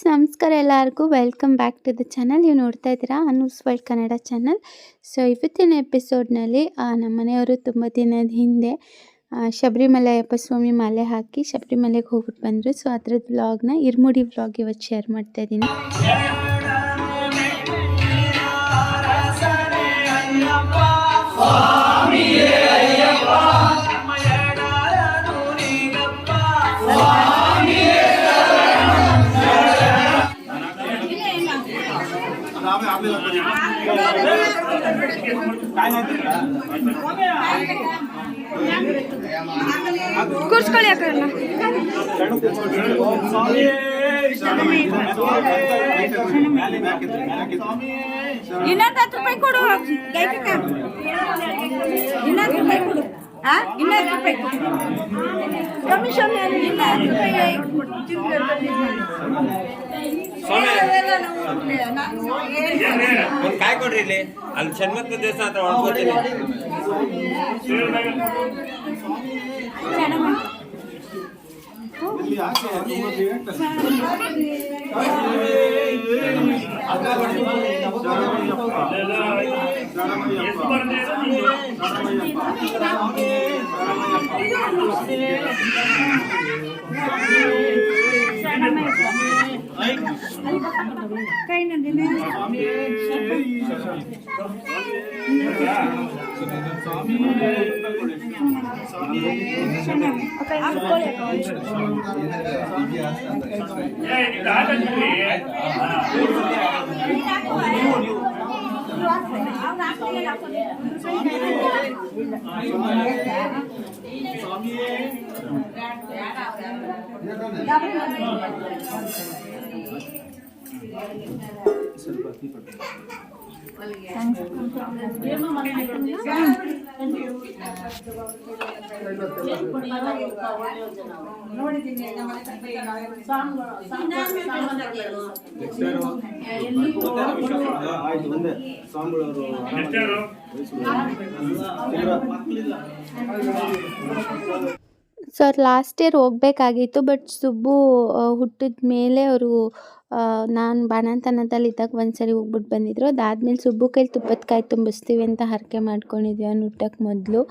Friends, ನಮಸ್ಕಾರ ಎಲ್ಲರಿಗೂ. Welcome back to the channel. ನೀವು ನೋಡ್ತಾ ಇದ್ದೀರಾ Anu's world Kannada channel. So, ಇವತ್ತಿನ ಎಪಿಸೋಡ್ನಲ್ಲಿ ನಮ್ಮ ಮನೆಯವರು ತುಂಬ ದಿನದ ಹಿಂದೆ ಶಬರಿಮಲೆ ಅಯ್ಯಪ್ಪ ಸ್ವಾಮಿ ಮಾಲೆ ಹಾಕಿ ಶಬರಿಮಲೆಗೆ ಹೋಗ್ಬಿಟ್ಟು ಬಂದರು. ಸೊ, ಅದ್ರದ್ದು ವ್ಲಾಗ್ನ ಇರ್ಮುಡಿ ವ್ಲಾಗ್ ಇವತ್ತು ಶೇರ್ ಮಾಡ್ತಾ ಇದ್ದೀನಿ. ಕೂರ್ಸ್ಕೊಳ್ಳಿ ಯಾಕಲ್ಲ ಇನ್ನೊಂದು ಹತ್ತು ರೂಪಾಯಿ ಕೊಡು ಇನ್ನೊಂದು ರೂಪಾಯಿ ಕೊಡು. ಆ? ಇನ್ನೊಂದು ರೂಪಾಯಿ ಕಮಿಷನ್ ಸ್ವಾಮಿ ಅಲ್ಲಿ ಇನ್ನ ಹತ್ತು ರೂಪಾಯಿ ಒಂದ್ ಕಾಯಿ ಕೊಡ್ರಿ ಇಲ್ಲಿ. ಅಲ್ಲಿ ಷಣ್ಮಂತ ದೇವಸ್ಥಾನ ಹತ್ರ ಹೊಡ್ಕೊತೀನಿ. ಕೈ ನಂದಿನ ಆಯ್ತು ಒಂದೇ ಸ್ವಾಮಿಗಳವರು ಸೊ ಅವ್ರು ಲಾಸ್ಟ್ ಇಯರ್ ಹೋಗ್ಬೇಕಾಗಿತ್ತು ಬಟ್ ಸುಬ್ಬು ಹುಟ್ಟಿದ ಮೇಲೆ ಅವರು ನಾನು ಬಾಣಂತನದಲ್ಲಿದ್ದಾಗ ಒಂದು ಸರಿ ಹೋಗ್ಬಿಟ್ಟು ಬಂದಿದ್ರು. ಅದಾದಮೇಲೆ ಸುಬ್ಬು ಕೈಲಿ ತುಪ್ಪದ ಕಾಯಿ ತುಂಬಿಸ್ತೀವಿ ಅಂತ ಹರಕೆ ಮಾಡ್ಕೊಂಡಿದ್ವಿ ಅವ್ನು ಹುಟ್ಟಕ್ಕೆ ಮೊದಲು.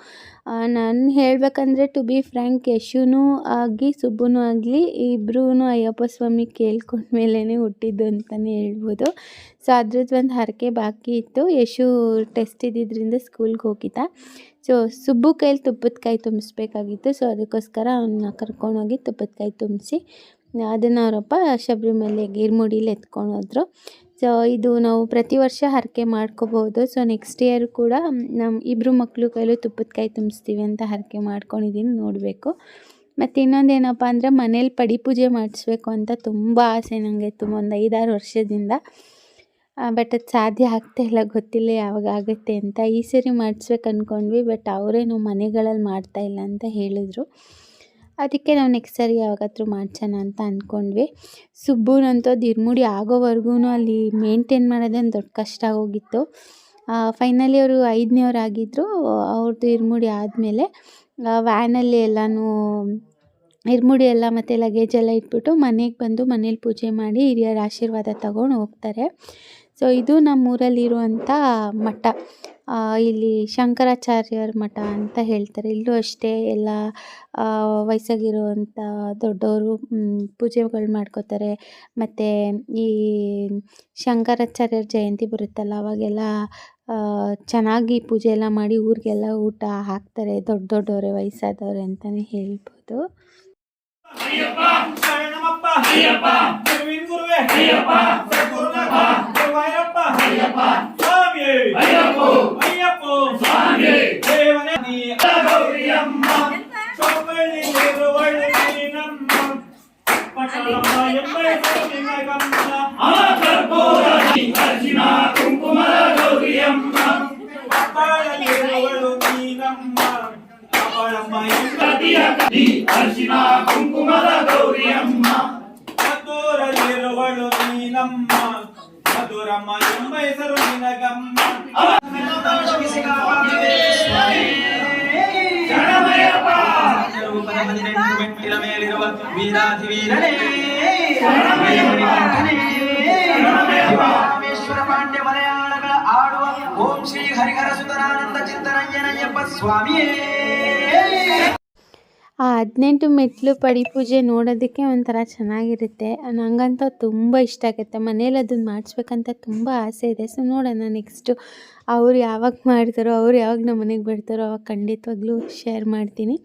ನಾನು ಹೇಳಬೇಕಂದ್ರೆ ಟು ಬಿ ಫ್ರ್ಯಾಂಕ್ ಯಶುನೂ ಆಗಿ ಸುಬ್ಬುನೂ ಆಗಲಿ ಇಬ್ಬರೂ ಅಯ್ಯಪ್ಪ ಸ್ವಾಮಿ ಕೇಳ್ಕೊಂಡ್ಮೇಲೇ ಹುಟ್ಟಿದ್ದು ಅಂತಲೇ ಹೇಳ್ಬೋದು. ಸೊ ಅದ್ರದ್ದು ಒಂದು ಹರಕೆ ಬಾಕಿ ಇತ್ತು. ಯಶು ಟೆಸ್ಟ್ ಇದ್ದಿದ್ದರಿಂದ ಸ್ಕೂಲ್ಗೆ ಹೋಗಿದ್ದ. ಸೊ ಸುಬ್ಬು ಕೈಲಿ ತುಪ್ಪದ ಕಾಯಿ ತುಂಬಿಸ್ಬೇಕಾಗಿತ್ತು. ಸೊ ಅದಕ್ಕೋಸ್ಕರ ಅವನ್ನ ಕರ್ಕೊಂಡೋಗಿ ತುಪ್ಪದ ಕಾಯಿ ತುಂಬಿಸಿ ಅದನ್ನು ಅವರಪ್ಪ ಶಬರಿಮಲೆ ಗೀರ್ಮುಡಿಲಿ ಎತ್ಕೊಂಡು ಹೋದ್ರು. ಸೊ ಇದು ನಾವು ಪ್ರತಿ ವರ್ಷ ಹರಕೆ ಮಾಡ್ಕೋಬೋದು. ಸೊ ನೆಕ್ಸ್ಟ್ ಇಯರ್ ಕೂಡ ನಮ್ಮ ಇಬ್ಬರು ಮಕ್ಕಳು ಕೈಲೂ ತುಪ್ಪದ ಕಾಯಿ ತುಂಬಿಸ್ತೀವಿ ಅಂತ ಹರಕೆ ಮಾಡ್ಕೊಂಡಿದ್ದೀನಿ ನೋಡಬೇಕು. ಮತ್ತು ಇನ್ನೊಂದು ಏನಪ್ಪ ಅಂದರೆ ಮನೇಲಿ ಪಡಿ ಪೂಜೆ ಮಾಡಿಸ್ಬೇಕು ಅಂತ ತುಂಬ ಆಸೆ ನನಗೆ ತುಂಬ ಒಂದು ಐದಾರು ವರ್ಷದಿಂದ. ಬಟ್ ಅದು ಸಾಧ್ಯ ಆಗ್ತಾ ಇಲ್ಲ, ಗೊತ್ತಿಲ್ಲ ಯಾವಾಗ ಆಗುತ್ತೆ ಅಂತ. ಈ ಸರಿ ಮಾಡಿಸ್ಬೇಕು ಅಂದ್ಕೊಂಡ್ವಿ ಬಟ್ ಅವರೇನು ಮನೆಗಳಲ್ಲಿ ಮಾಡ್ತಾ ಇಲ್ಲ ಅಂತ ಹೇಳಿದ್ರು. ಅದಕ್ಕೆ ನಾವು ನೆಕ್ಸ್ಟ್ ಸರಿ ಯಾವಾಗಾದ್ರೂ ಮಾಡ್ಸೋಣ ಅಂತ ಅಂದ್ಕೊಂಡ್ವಿ ಸುಬ್ಬುನಂತೂ ಇರ್ಮುಡಿ ಆಗೋವರೆಗೂ ಅಲ್ಲಿ ಮೇಂಟೈನ್ ಮಾಡೋದೇನು ದೊಡ್ಡ ಕಷ್ಟ ಆಗೋಗಿತ್ತು ಫೈನಲಿ ಅವರು ಐದನೇವ್ರು ಆಗಿದ್ದರು ಅವ್ರದ್ದು ಇರ್ಮುಡಿ ಆದಮೇಲೆ ವ್ಯಾನಲ್ಲಿ ಎಲ್ಲನೂ ಇರ್ಮುಡಿ ಎಲ್ಲ ಮತ್ತು ಲಗೇಜ್ ಎಲ್ಲ ಇಟ್ಬಿಟ್ಟು ಮನೆಗೆ ಬಂದು ಮನೇಲಿ ಪೂಜೆ ಮಾಡಿ ಹಿರಿಯರ ಆಶೀರ್ವಾದ ತಗೊಂಡು ಹೋಗ್ತಾರೆ. ಸೊ ಇದು ನಮ್ಮೂರಲ್ಲಿರುವಂಥ ಮಠ. ಇಲ್ಲಿ ಶಂಕರಾಚಾರ್ಯರ ಮಠ ಅಂತ ಹೇಳ್ತಾರೆ. ಇಲ್ಲೂ ಅಷ್ಟೇ ಎಲ್ಲ ವಯಸ್ಸಾಗಿರುವಂಥ ದೊಡ್ಡವರು ಪೂಜೆಗಳು ಮಾಡ್ಕೋತಾರೆ. ಮತ್ತು ಈ ಶಂಕರಾಚಾರ್ಯರ ಜಯಂತಿ ಬರುತ್ತಲ್ಲ, ಅವಾಗೆಲ್ಲ ಚೆನ್ನಾಗಿ ಪೂಜೆ ಎಲ್ಲ ಮಾಡಿ ಊರಿಗೆಲ್ಲ ಊಟ ಹಾಕ್ತಾರೆ. ದೊಡ್ಡ ದೊಡ್ಡವರೇ, ವಯಸ್ಸಾದವ್ರೆ ಅಂತಲೇ ಹೇಳ್ಬೋದು. ஐயப்பா. ஐயப்பா. திருவின் குருவே. ஐயப்பா. குருநாதா திருவாயிரப்பா ஐயப்பா. சுவாமி. ஐயப்போ. ஐயப்போ. சுவாமி. தேவனே. நீ அம்மா சோமணி திருவள்ளி நம்ம பட்டலமாயம்மை சுவாமி மகம்மா. அமர்பூரணி அர்ஜுனா குங்கும கௌரி அம்மா பட்டாளி திருவள்ளு நீ நம்ம அபளமயம் கதிய கதி அர்ஜுனா குங்கும கௌரி அம்மா ನೀನಮ್ಮ ಮಧುರಮ್ಮ ಎಂಬ ಹೆಸರು ನಿನಗಮ್ಮ ರೂಪದ ಹದಿನೆಂಟು ಮೆಟ್ಟಿಲ ಮೇಲಿರುವ ವೀರಾಧಿವೀರನೇ ರಾಮೇಶ್ವರ ಪಾಂಡ್ಯ ಮಲಯಾಳಗಳ ಆಡುವ ಓಂ ಶ್ರೀ ಹರಿಹರ ಸುತರಾನಂದ ಚಿತ್ತರಂಜನಯ್ಯಪ್ಪ ಸ್ವಾಮಿಯೇ ಆ ಹದಿನೆಂಟು ಮೆಟ್ಲು ಪಡಿ ಪೂಜೆ ನೋಡೋದಕ್ಕೆ ಒಂಥರ ಚೆನ್ನಾಗಿರುತ್ತೆ. ನನಗಂತೂ ತುಂಬ ಇಷ್ಟ ಆಗುತ್ತೆ. ಮನೇಲಿ ಅದನ್ನು ಮಾಡಿಸ್ಬೇಕಂತ ತುಂಬ ಆಸೆ ಇದೆ. ಸೊ ನೋಡೋಣ ನೆಕ್ಸ್ಟು ಅವ್ರು ಯಾವಾಗ ಮಾಡ್ತಾರೋ, ಅವ್ರು ಯಾವಾಗ ನಮ್ಮ ಮನೆಗೆ ಬರ್ತಾರೋ ಅವಾಗ ಖಂಡಿತವಾಗ್ಲೂ ಶೇರ್ ಮಾಡ್ತೀನಿ.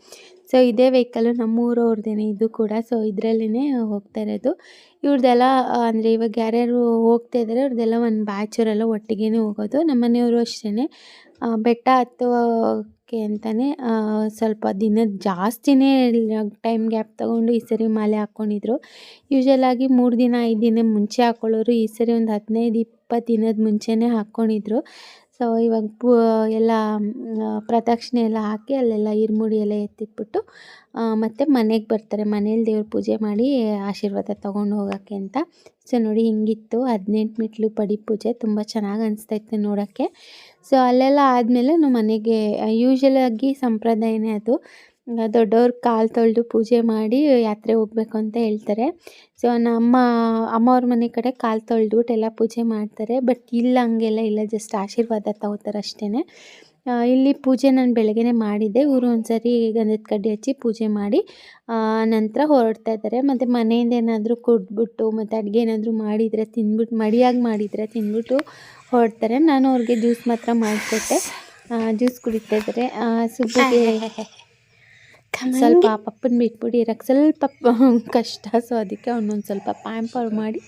ಸೊ ಇದೇ ವೆಹಿಕಲ್ಲು ನಮ್ಮೂರವ್ರದ್ದೇನೆ ಇದು ಕೂಡ. ಸೊ ಇದರಲ್ಲೇ ಹೋಗ್ತಾ ಇರೋದು. ಇವ್ರದ್ದೆಲ್ಲ ಅಂದರೆ ಇವಾಗ ಯಾರ್ಯಾರು ಹೋಗ್ತಾ ಇದ್ದಾರೆ ಅವ್ರದ್ದೆಲ್ಲ ಒಂದು ಬ್ಯಾಚರೆಲ್ಲ ಒಟ್ಟಿಗೆ ಹೋಗೋದು. ನಮ್ಮ ಮನೆಯವರು ಅಷ್ಟೇ ಬೆಟ್ಟ ಹತ್ತೋಕ್ಕೆ ಅಂತಲೇ ಸ್ವಲ್ಪ ದಿನದ ಜಾಸ್ತಿನೇ ಟೈಮ್ ಗ್ಯಾಪ್ ತೊಗೊಂಡು ಈ ಸರಿ ಮಾಲೆ ಹಾಕ್ಕೊಂಡಿದ್ರು. ಯೂಶಲಾಗಿ ಮೂರು ದಿನ, ಐದು ದಿನ ಮುಂಚೆ ಹಾಕ್ಕೊಳ್ಳೋರು ಈ ಸರಿ ಒಂದು ಹದಿನೈದು ಇಪ್ಪತ್ತು ದಿನದ ಮುಂಚೆನೇ ಹಾಕ್ಕೊಂಡಿದ್ರು. ಸೊ ಇವಾಗ ಪೂ, ಎಲ್ಲ ಪ್ರದಕ್ಷಿಣೆ ಎಲ್ಲ ಹಾಕಿ ಅಲ್ಲೆಲ್ಲ ಇರ್ಮುಡಿ ಎಲ್ಲ ಎತ್ತಿಟ್ಬಿಟ್ಟು ಮತ್ತು ಮನೆಗೆ ಬರ್ತಾರೆ. ಮನೇಲಿ ದೇವ್ರ ಪೂಜೆ ಮಾಡಿ ಆಶೀರ್ವಾದ ತೊಗೊಂಡು ಹೋಗೋಕ್ಕೆ ಅಂತ. ಸೊ ನೋಡಿ ಹಿಂಗಿತ್ತು. ಹದಿನೆಂಟು ಮೆಟ್ಲು ಪಡಿ ಪೂಜೆ. ತುಂಬ ಚೆನ್ನಾಗಿ ಅನಿಸ್ತಾ ಇತ್ತು ನೋಡೋಕ್ಕೆ. ಸೊ ಅಲ್ಲೆಲ್ಲ ಆದಮೇಲೆ ನಾವು ಮನೆಗೆ ಯೂಶ್ವಲಾಗಿ ಸಂಪ್ರದಾಯನೇ ಅದು. ದೊಡ್ಡವ್ರ ಕಾಲು ತೊಳೆದು ಪೂಜೆ ಮಾಡಿ ಯಾತ್ರೆ ಹೋಗ್ಬೇಕು ಅಂತ ಹೇಳ್ತಾರೆ. ಸೊ ನಮ್ಮ ಅಮ್ಮವ್ರ ಮನೆ ಕಡೆ ಕಾಲು ತೊಳೆದ್ಬಿಟ್ಟು ಎಲ್ಲ ಪೂಜೆ ಮಾಡ್ತಾರೆ. ಬಟ್ ಇಲ್ಲ, ಹಂಗೆಲ್ಲ ಇಲ್ಲ. ಜಸ್ಟ್ ಆಶೀರ್ವಾದ ತಗೋತಾರೆ ಅಷ್ಟೇ ಇಲ್ಲಿ ಪೂಜೆ ನಾನು ಬೆಳಗ್ಗೆನೇ ಮಾಡಿದ್ದೆ. ಇವರು ಒಂದ್ಸರಿ ಗಂಧದ ಕಡ್ಡಿ ಹಚ್ಚಿ ಪೂಜೆ ಮಾಡಿ ನಂತರ ಹೊರಡ್ತಾ ಇದ್ದಾರೆ. ಮತ್ತು ಮನೆಯಿಂದ ಏನಾದರೂ ಕುಡ್ಬಿಟ್ಟು ಮತ್ತು ಅಡುಗೆ ಏನಾದರೂ ಮಾಡಿದರೆ ತಿಂದ್ಬಿಟ್ಟು, ಮಡಿಯಾಗಿ ಮಾಡಿದರೆ ತಿಂದ್ಬಿಟ್ಟು ಹೊರಡ್ತಾರೆ. ನಾನು ಅವ್ರಿಗೆ ಜ್ಯೂಸ್ ಮಾತ್ರ ಮಾಡಿಕೊಟ್ಟೆ. ಜ್ಯೂಸ್ ಕುಡಿತಾ ಇದ್ದಾರೆ. ಸುಬ್ಬುಗೆ ಸ್ವಲ್ಪ ಪಪ್ಪನ ಬಿಟ್ಬಿಟ್ಟು ಇರಕ್ಕೆ. ಸ್ವಲ್ಪ ಕಷ್ಟ. ಸೊ ಅದಕ್ಕೆ ಅವನೊಂದು ಸ್ವಲ್ಪ ಪ್ಯಾಂಪರ್ ಮಾಡಿ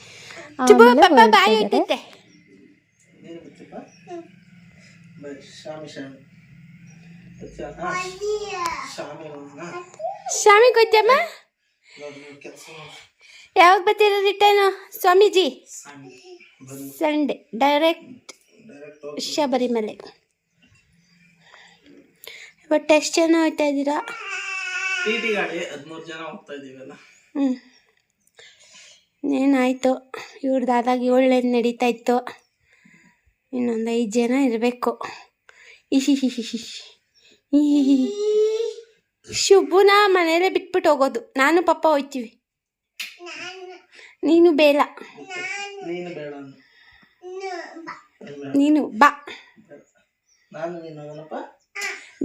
ಸ್ವಾಮಿ ಗೊತ್ತಮ್ಮ? ಯಾವಾಗ ಬರ್ತೀರ ರಿಟರ್ನು? ಸ್ವಾಮೀಜಿ? ಸಂಡೇ. ಡೈರೆಕ್ಟ್ ಶಬರಿಮಲೆ. ಇವತ್ತು ಎಷ್ಟು ಜನ ಹೋಗ್ತಾ ಇದ್ದೀರಾ? ಟಿ ಟಿ ಗಾಡಿ ಹದಿಮೂರು ಜನ ಹೋಗ್ತಾ ಇದೀವಲ್ಲ. ಹ್ಞೂ ಏನಾಯಿತು? ಇವ್ರದ್ದಾದಾಗ ಏಳೇದು ನಡೀತಾ ಇತ್ತು. ಇನ್ನೊಂದು ಐದು ಜನ ಇರಬೇಕು. ಇಶಿ ಶಿಶಿ ಶಿಶಿ ಶುಭುನ ಮನೇಲೆ ಬಿಟ್ಬಿಟ್ಟು ಹೋಗೋದು. ನಾನು ಪಪ್ಪ ಹೋಯ್ತೀವಿ. ನೀನು ಬೇಡ. ನೀನು ಬಾ.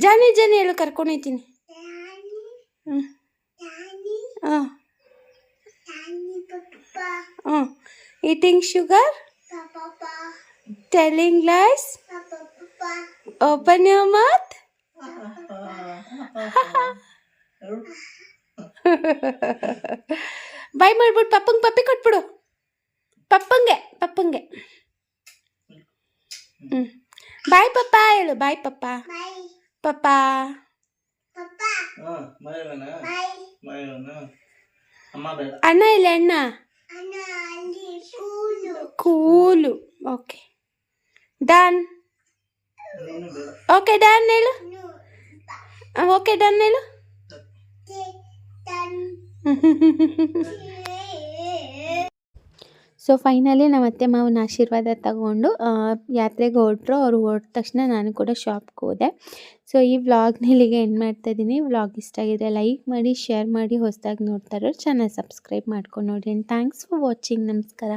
ಜಾನಿ ಜಾನಿ ಹೇಳು ಕರ್ಕೊಂಡು ಹಾಂ ಹ್ಞೂ eating sugar telling lies open your mouth ಬಾಯ್ ಮಾಡ್ಬಿಟ್ಟು ಪಪ್ಪಂಗೆ ಪಪ್ಪಿ ಕೊಟ್ಬಿಡು. ಪಪ್ಪಂಗೆ ಪಪ್ಪಂಗೆ. ಹ್ಞೂ ಬಾಯ್ ಪಪ್ಪ ಹೇಳು ಬಾಯ್ ಪಪ್ಪ. ಪಪ್ಪ. ಅಣ್ಣ ಇಲ್ಲ ಅಣ್ಣ? Cool. Okay. Done. Okay done ಹೇಳು. ಓಕೆ ಡನ್ ಹೇಳು. ಸೊ ಫೈನಲಿ ನಮ್ಮ ಅತ್ತೆ ಮಾವನ ಆಶೀರ್ವಾದ ತಗೊಂಡು ಯಾತ್ರೆಗೆ ಹೊರಟ್ರು. ಅವ್ರು ಹೊರಟ ತಕ್ಷಣ ನಾನು ಕೂಡ ಶಾಪ್ಗೆ ಹೋದೆ. ಸೊ ಈ ವ್ಲಾಗ್ನ ಇಲ್ಲಿಗೆ ಎಂಡ್ ಮಾಡ್ತಾ ಇದ್ದೀನಿ. ವ್ಲಾಗ್ ಇಷ್ಟ ಆಗಿದ್ರೆ ಲೈಕ್ ಮಾಡಿ ಶೇರ್ ಮಾಡಿ, ಹೊಸದಾಗಿ ನೋಡ್ತಾ ಇರೋರು ಚಾನಲ್ ಸಬ್ಸ್ಕ್ರೈಬ್ ಮಾಡ್ಕೊಂಡು ನೋಡಿ ಆ್ಯಂಡ್ ಥ್ಯಾಂಕ್ಸ್ ಫಾರ್ ವಾಚಿಂಗ್ ನಮಸ್ಕಾರ.